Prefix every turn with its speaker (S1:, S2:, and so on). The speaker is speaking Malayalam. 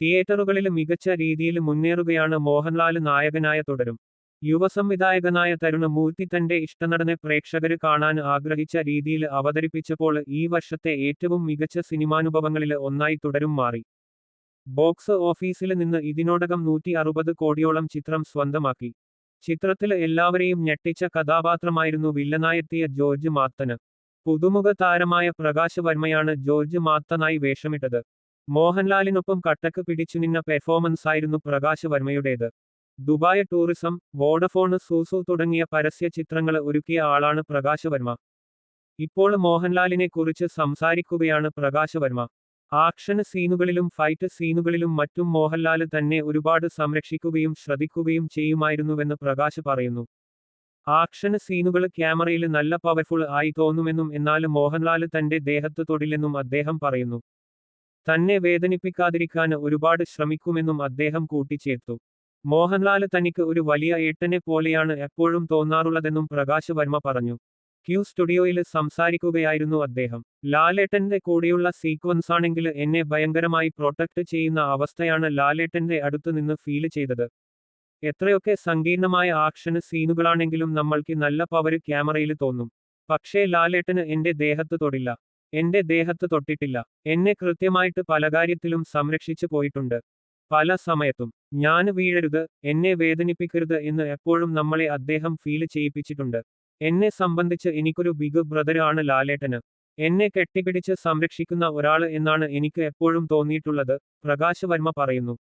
S1: തിയേറ്ററുകളിൽ മികച്ച രീതിയിൽ മുന്നേറുകയാണ് മോഹൻലാൽ നായകനായ തുടരും. യുവസംവിധായകനായ തരുണ മൂർത്തി തന്റെ ഇഷ്ടനടനെ പ്രേക്ഷകര് കാണാൻ ആഗ്രഹിച്ച രീതിയിൽ അവതരിപ്പിച്ചപ്പോൾ ഈ വർഷത്തെ ഏറ്റവും മികച്ച സിനിമാനുഭവങ്ങളിൽ ഒന്നായി തുടരും മാറി. ബോക്സ് ഓഫീസിൽ നിന്ന് ഇതിനോടകം നൂറ്റി അറുപത് കോടിയോളം ചിത്രം സ്വന്തമാക്കി. ചിത്രത്തിൽ എല്ലാവരെയും ഞെട്ടിച്ച കഥാപാത്രമായിരുന്നു വില്ലനായെത്തിയ ജോർജ് മാത്തന്. പുതുമുഖ താരമായ പ്രകാശ് വർമ്മയാണ് ജോർജ് മാത്തനായി വേഷമിട്ടത്. മോഹൻലാലിനൊപ്പം കട്ടക്ക് പെർഫോമൻസ് ആയിരുന്നു പ്രകാശ് വർമ്മയുടേത്. ദുബായ് ടൂറിസം വോഡഫോൺ സൂസു തുടങ്ങിയ പരസ്യ ചിത്രങ്ങൾ ഒരുക്കിയ ആളാണ് പ്രകാശ് വർമ്മ. ഇപ്പോൾ മോഹൻലാലിനെ കുറിച്ച് സംസാരിക്കുകയാണ് പ്രകാശ് വർമ്മ. ആക്ഷൻ സീനുകളിലും ഫൈറ്റ് സീനുകളിലും മറ്റും മോഹൻലാൽ തന്നെ ഒരുപാട് സംരക്ഷിക്കുകയും ശ്രദ്ധിക്കുകയും ചെയ്യുമായിരുന്നുവെന്ന് പ്രകാശ് പറയുന്നു. ആക്ഷൻ സീനുകൾ ക്യാമറയിൽ നല്ല പവർഫുൾ ആയി തോന്നുമെന്നും എന്നാൽ മോഹൻലാൽ തന്റെ ദേഹത്ത് തൊടില്ലെന്നും അദ്ദേഹം പറയുന്നു. തന്നെ വേദനിപ്പിക്കാതിരിക്കാൻ ഒരുപാട് ശ്രമിക്കുമെന്നും അദ്ദേഹം കൂട്ടിച്ചേർത്തു. മോഹൻലാൽ തനിക്ക് ഒരു വലിയ ഏട്ടനെ പോലെയാണ് എപ്പോഴും തോന്നാറുള്ളതെന്നും പ്രകാശ് വർമ്മ പറഞ്ഞു. ക്യൂ സ്റ്റുഡിയോയിൽ സംസാരിക്കുകയായിരുന്നു അദ്ദേഹം. ലാലേട്ടന്റെ കൂടെയുള്ള സീക്വൻസാണെങ്കിൽ എന്നെ ഭയങ്കരമായി പ്രൊട്ടക്ട് ചെയ്യുന്ന അവസ്ഥയാണ് ലാലേട്ടന്റെ അടുത്ത് നിന്ന് ഫീൽ ചെയ്തത്. എത്രയൊക്കെ സങ്കീർണമായ ആക്ഷൻ സീനുകളാണെങ്കിലും നമ്മൾക്ക് നല്ല പവര് ക്യാമറയിൽ തോന്നും. പക്ഷേ ലാലേട്ടന് എന്റെ ദേഹത്ത് തൊടില്ല. എന്റെ ദേഹത്ത് തൊട്ടിട്ടില്ല. എന്നെ കൃത്യമായിട്ട് പല കാര്യത്തിലും സംരക്ഷിച്ചു പോയിട്ടുണ്ട്. പല സമയത്തും. ഞാൻ വീഴരുത് എന്നെ വേദനിപ്പിക്കരുത് എന്ന് എപ്പോഴും നമ്മളെ അദ്ദേഹം ഫീൽ ചെയ്യിപ്പിച്ചിട്ടുണ്ട്. എന്നെ സംബന്ധിച്ച് എനിക്കൊരു ബിഗ് ബ്രദർ ആണ് ലാലേട്ടന്. എന്നെ കെട്ടിപ്പിടിച്ച് സംരക്ഷിക്കുന്ന ഒരാൾ എന്നാണ് എനിക്ക് എപ്പോഴും തോന്നിയിട്ടുള്ളത് പ്രകാശ് വർമ്മ പറയുന്നു.